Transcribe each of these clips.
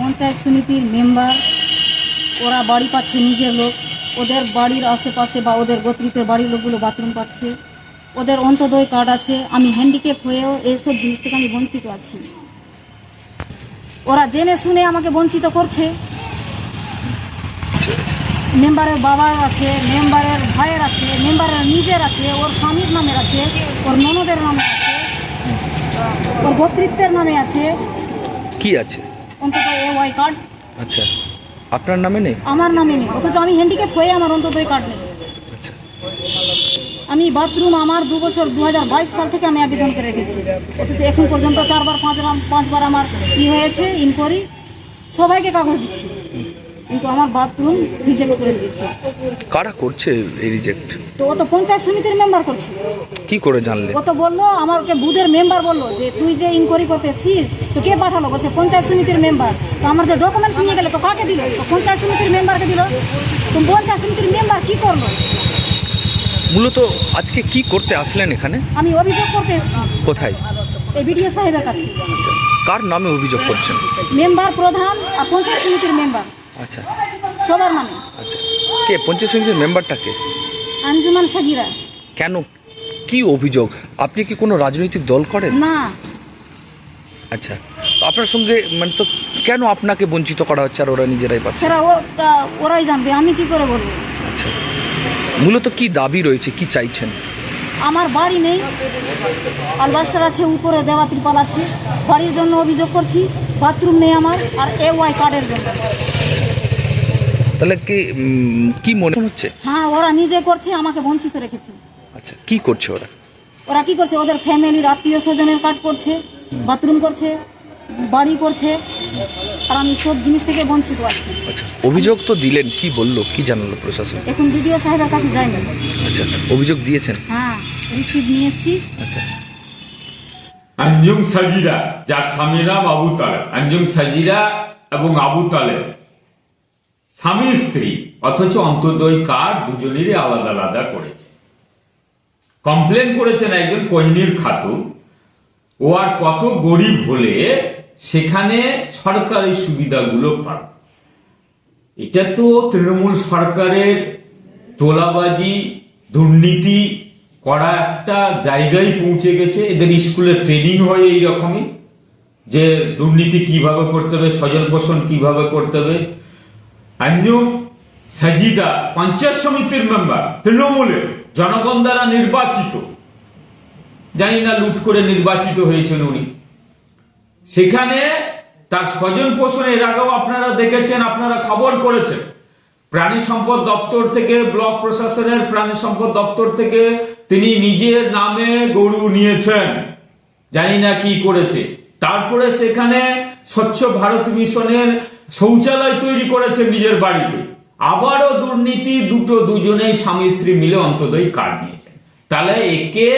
পঞ্চায়েত সমিতির মেম্বার, ওরা বাড়ি পাচ্ছে নিজের লোক। ওদের বাড়ির আশেপাশে বা ওদের গোত্রিতের বাড়ির লোকগুলো বাথরুম পাচ্ছে। ওদের অন্তদয় কার্ড আছে। আমি হ্যান্ডিক্যাপ হয়েও এইসব জিনিস থেকে আমি বঞ্চিত আছি। ওরা জেনে শুনে আমাকে বঞ্চিত করছে। মেম্বারের বাবার আছে, মেম্বারের ভাইয়ের আছে, মেম্বারের নিজের আছে, ওর স্বামীর নামের আছে, ওর ননদের নামে আছে, ওর গোত্রিত্বের নামে আছে। কি আছে? অন্তত এ ওয়াই কার্ড আচ্ছা। আপনার নামে নেই? আমার নামে নেই। অথচ আমি হ্যান্ডিক্যাপ হয়ে আমার অন্তত এই কার্ড নেই। আচ্ছা। আমি বাথরুম আমার দু বছর দু হাজার বাইশ সাল থেকে আমি আবেদন করে রেখেছি। অথচ এখন পর্যন্ত চারবার পাঁচবার পাঁচবার আমার কি হয়েছে ইনকোয়ারি সবাইকে কাগজ দিচ্ছি। কিন্তু আমার বাথরুম রিজেক্ট করে দিয়েছে। কারা করছে এই রিজেক্ট তো ও তো পঞ্চায়েত সমিতির মেম্বার করছে। কি করে জানলে? ও তো বলল আমাকে বুধের মেম্বার বলল যে তুই যে ইনকোয়ারি করতে এসছিস তো কে পাঠালো? বলছে পঞ্চায়েত সমিতির মেম্বার তো আমার যে ডকুমেন্টস নিয়ে গেলে তো কাকে দিল? তো পঞ্চায়েত সমিতির মেম্বারকে দিল? তো পঞ্চায়েত সমিতির মেম্বার কি করল? মূলত আজকে কি করতে আসলেন এখানে? আমি অভিযোগ করতে এসেছি। কোথায়? এই বিডিও সাহেবের কাছে। আচ্ছা কার নামে অভিযোগ করছেন? মেম্বার প্রধান আর পঞ্চায়েত সমিতির মেম্বার আচ্ছা। সবার নামে। আচ্ছা। কে? পঞ্চায়েত সমিতির মেম্বারটাকে আঞ্জুমান সাগিরা। কেন? কি অভিযোগ? আপনি কি কোনো রাজনৈতিক দল করেন? না। আচ্ছা তো আপনার সঙ্গে মানে তো কেন আপনাকে বঞ্চিত করা হচ্ছে আর ওরা নিজেরাই পাচ্ছে? সেটা ওরাই জানবে আমি কি করে বলব? আচ্ছা মূলত কি দাবি রয়েছে কি চাইছেন? আমার বাড়ি নেই আলবাস্টার আছে উপরে দেওয়া ত্রিপাল আছে বাড়ির জন্য অভিযোগ করছি বাথরুম নেই আমার আর এ ওয়াই কার্ডের জন্য। তাহলে কি কি মনে হচ্ছে? হ্যাঁ ওরা নিজে করছে আমাকে বঞ্চিত রেখেছে। আচ্ছা কি করছে ওরা? ওরা কি করছে? ওদের ফ্যামিলির আত্মীয় স্বজনের কার্ড করছে বাথরুম করছে বাড়ি করছে আর আমি সব জিনিস থেকে বঞ্চিত আছি। আচ্ছা অভিযোগ তো দিলেন কি বলল কি জানালো প্রশাসন? এখন বিডিও সাহেবের কাছে যাইনি আচ্ছা অভিযোগ দিয়েছেন? হ্যাঁ রিসিভ নিয়ে এসছি। আচ্ছা। আঞ্জুম সাজিরা যার স্বামীর নাম আবু তালেব। আঞ্জুম সাজিরা এবং আবু তালেব। স্বামী স্ত্রী, অথচ অন্তর্দয় কার্ড দুজনেরই আলাদা আলাদা করেছে। কমপ্লেন করেছেন একজন কোহিনীর খাতুন, ও আর কত গরিব হলে সেখানে সরকারি সুবিধাগুলো পাবে। এটা তো তৃণমূল সরকারের তোলাবাজি, দুর্নীতি করা একটা জায়গায় পৌঁছে গেছে। এদের স্কুলে ট্রেনিং হয় এই রকমই যে দুর্নীতি কীভাবে করতে হবে, সজল পোষণ কীভাবে করতে হবে আঞ্জুম সাজিদা পঞ্চায়েত সমিতির মেম্বার তৃণমূলের জনগণ দ্বারা নির্বাচিত। জানি না লুট করে নির্বাচিত হয়েছেন উনি। সেখানে তার স্বজন পোষণের আগেও আপনারা দেখেছেন, আপনারা খবর করেছেন। প্রাণী সম্পদ দপ্তর থেকে, ব্লক প্রশাসনের প্রাণী সম্পদ দপ্তর থেকে তিনি নিজের নামে গরু নিয়েছেন। জানি না কি করেছে। তারপরে সেখানে স্বচ্ছ ভারত মিশনের শৌচালয় তৈরি করেছেন নিজের বাড়িতে। আবারও দুর্নীতি, দুটো দুজনেই স্বামী স্ত্রী মিলে অন্তদয় কার্ড নিয়েছেন। তাহলে একে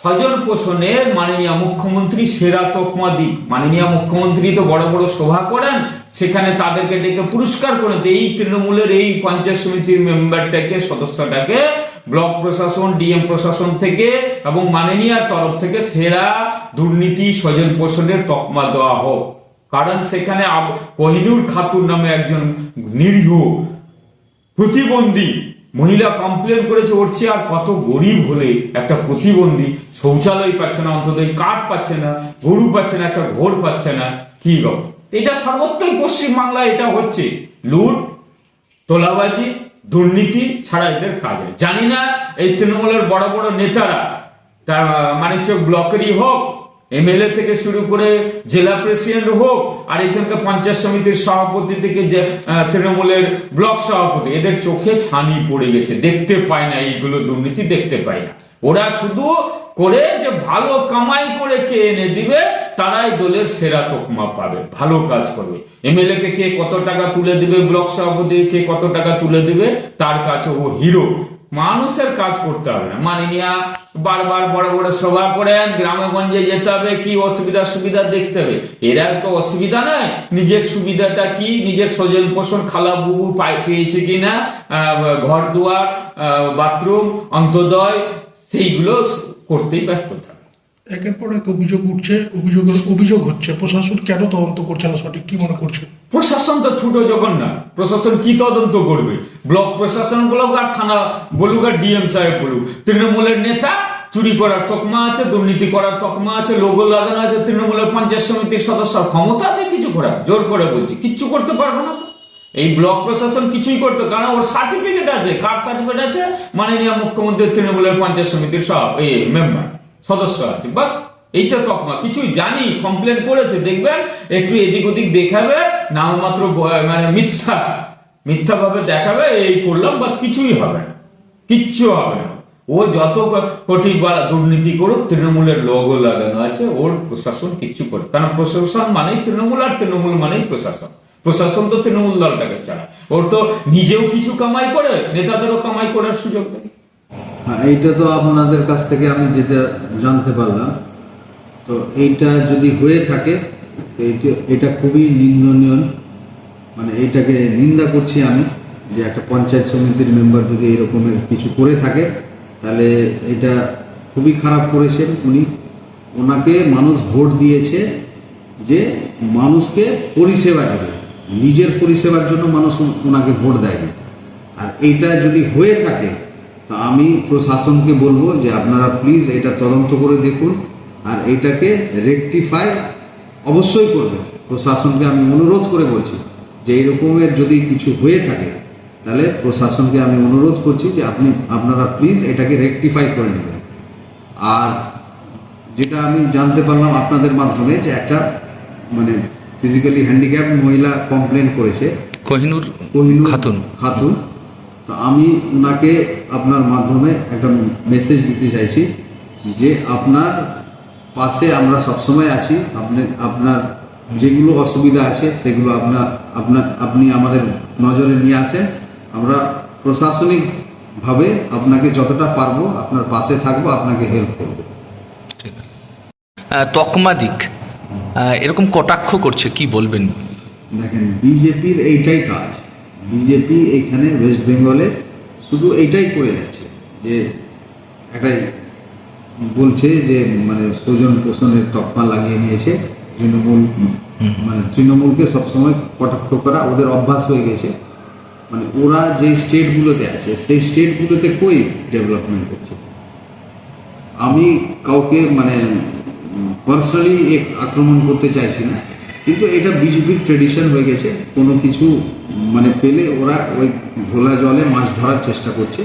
স্বজন পোষণের মাননীয় মুখ্যমন্ত্রী সেরা তকমা দিক। মাননীয় মুখ্যমন্ত্রী তো বড় বড় সভা করেন, সেখানে তাদেরকে ডেকে পুরস্কার করেন এই তৃণমূলের এই পঞ্চায়েত সমিতির মেম্বারটাকে সদস্যটাকে ব্লক প্রশাসন, ডিএম প্রশাসন থেকে এবং মাননীয়ার তরফ থেকে সেরা দুর্নীতি স্বজন পোষণের তকমা দেওয়া হোক। কারণ সেখানে কোহিনুর খাতুর নামে একজন নিরীহ, প্রতিবন্ধী মহিলা কমপ্লেন করেছে, ওর চেয়ে আর কত গরিব হলে একটা প্রতিবন্ধী শৌচালয় পাচ্ছে না, অন্তত কাঠ পাচ্ছে না, গরু পাচ্ছে না, একটা ঘোর পাচ্ছে না, কি গো এটা সর্বত্রই পশ্চিমবাংলায় এটা হচ্ছে। লুট, তোলাবাজি দুর্নীতি ছাড়া এদের কাজ জানি না এই তৃণমূলের বড় বড় নেতারা তার মানিকচক ব্লকেরই হোক এমএলএ থেকে শুরু করে জেলা প্রেসিডেন্ট হোক, আর এখানকার পঞ্চায়েত সমিতির সভাপতি থেকে যে তৃণমূলের ব্লক সভাপতি, এদের চোখে ছানি পড়ে গেছে। দেখতে পায় না, এইগুলো দুর্নীতি দেখতে পায় না। ওরা শুধু করে যে ভালো কামাই করে কে এনে দিবে, তারাই দলের সেরা তকমা পাবে। ভালো কাজ করবে। এমএলএ কে কে কত টাকা তুলে দিবে, ব্লক সভাপতি কে কত টাকা তুলে দিবে, তার কাছে ও হিরো মানুষের কাজ করতে হবে না। মাননীয়া বারবার বড় বড় সভা করেন গ্রামে গঞ্জে যেতে হবে, কি অসুবিধা সুবিধা দেখতে হবে? এরা তো অসুবিধা নয়, নিজের সুবিধাটা কি, নিজের সজল পোষণ, খালা বুবু পাই পেয়েছে কিনা ঘর দুয়ার বাথরুম, অন্তদয়, সেইগুলো করতেই ব্যস্ত একের পর এক অভিযোগ উঠছে অভিযোগ অভিযোগ হচ্ছে। প্রশাসন কেন তদন্ত করছে না সঠিক? কি মনে করছে? প্রশাসন তো ছুটো যখন না, প্রশাসন কি তদন্ত করবে? ব্লক প্রশাসন বলুক আর থানা বলুক আর ডিএম সাহেব বলুক, তৃণমূলের নেতা চুরি করার তকমা আছে, দুর্নীতি করার তকমা আছে, লোগো লাগানো আছে, তৃণমূলের পঞ্চায়েত সমিতির সদস্য ক্ষমতা আছে কিছু করার, জোর করে বলছি, কিচ্ছু করতে পারব না তো। এই ব্লক প্রশাসন কিছুই করতো, কারণ ওর সার্টিফিকেট আছে, কার সার্টিফিকেট আছে? মাননীয় মুখ্যমন্ত্রী তৃণমূলের পঞ্চায়েত সমিতির সব, এই মেম্বার সদস্য আছে। বাস এইটা তকমা। কিছুই জানি কমপ্লেন করেছে দেখবেন একটু এদিক ওদিক দেখাবে নামমাত্র মানে মিথ্যা মিথ্যা ভাবে দেখাবে এই করলাম বাস কিছুই হবে না। কিচ্ছু হবে না। ও যত কোটি বা দুর্নীতি করুক তৃণমূলের লোগো লাগানো আছে ওর প্রশাসন কিচ্ছু করে কারণ প্রশাসন মানেই তৃণমূল আর তৃণমূল মানেই প্রশাসন। প্রশাসন তো তৃণমূল দলটাকে চালায়। ওর তো নিজেও কিছু কামাই করে নেতাদেরও কামাই করার সুযোগ হ্যাঁ, এইটা তো আপনাদের কাছ থেকে আমি যেটা জানতে পারলাম। তো এইটা যদি হয়ে থাকে এইটা, এটা খুবই নিন্দনীয়। মানে এইটাকে নিন্দা করছি আমি যে একটা পঞ্চায়েত সমিতির মেম্বার যদি এরকমের কিছু করে থাকে, তাহলে এটা খুবই খারাপ করেছেন উনি। ওনাকে মানুষ ভোট দিয়েছে যে মানুষকে পরিষেবা দেবে। নিজের পরিষেবার জন্য মানুষ ওনাকে ভোট দেয়নি। আর এইটা যদি হয়ে থাকে তো আমি প্রশাসনকে বলব যে আপনারা প্লিজ এটা তদন্ত করে দেখুন আর এটাকে রেকটিফাই অবশ্যই করবেন। প্রশাসনকে আমি অনুরোধ করে বলছি যে এরকমের যদি কিছু হয়ে থাকে তাহলে প্রশাসনকে আমি অনুরোধ করছি যে আপনি আপনারা প্লিজ এটাকে রেকটিফাই করে নেবেন। আর যেটা আমি জানতে পারলাম আপনাদের মাধ্যমে যে একটা মানে ফিজিক্যালি হ্যান্ডিক্যাপ মহিলা কমপ্লেন করেছে কোহিনুর কোহিনুর খাতুন। খাতুন। তো আমি ওনাকে আপনার মাধ্যমে একটা মেসেজ দিতে চাইছি যে আপনার পাশে আমরা সবসময় আছি আপনি আপনার যেগুলো অসুবিধা আছে সেগুলো আপনার আপনার আপনি আমাদের নজরে নিয়ে আসেন। আমরা প্রশাসনিকভাবে আপনাকে যতটা পারব আপনার পাশে থাকব আপনাকে হেল্প করব। ঠিক আছে। আহ, তকমা দিক। এরকম কটাক্ষ করছে কি বলবেন? দেখেন বিজেপির এইটাই কাজ। বিজেপি এখানে ওয়েস্ট বেঙ্গলে শুধু এইটাই করে যাচ্ছে যে একটা বলছে যে মানে স্বজন পোষণের তকমা লাগিয়ে নিয়েছে। তৃণমূল মানে তৃণমূলকে সবসময় কটাক্ষ করা ওদের অভ্যাস হয়ে গেছে। মানে ওরা যে স্টেটগুলোতে আছে সেই স্টেটগুলোতে কই ডেভেলপমেন্ট করছে আমি কাউকে মানে পার্সোনালি আক্রমণ করতে চাইছি না। কিন্তু এটা বিজেপির ট্রেডিশন হয়ে গেছে। কোনো কিছু মানে পেলে ওরা ওই ঘোলা জলে মাছ ধরার চেষ্টা করছে।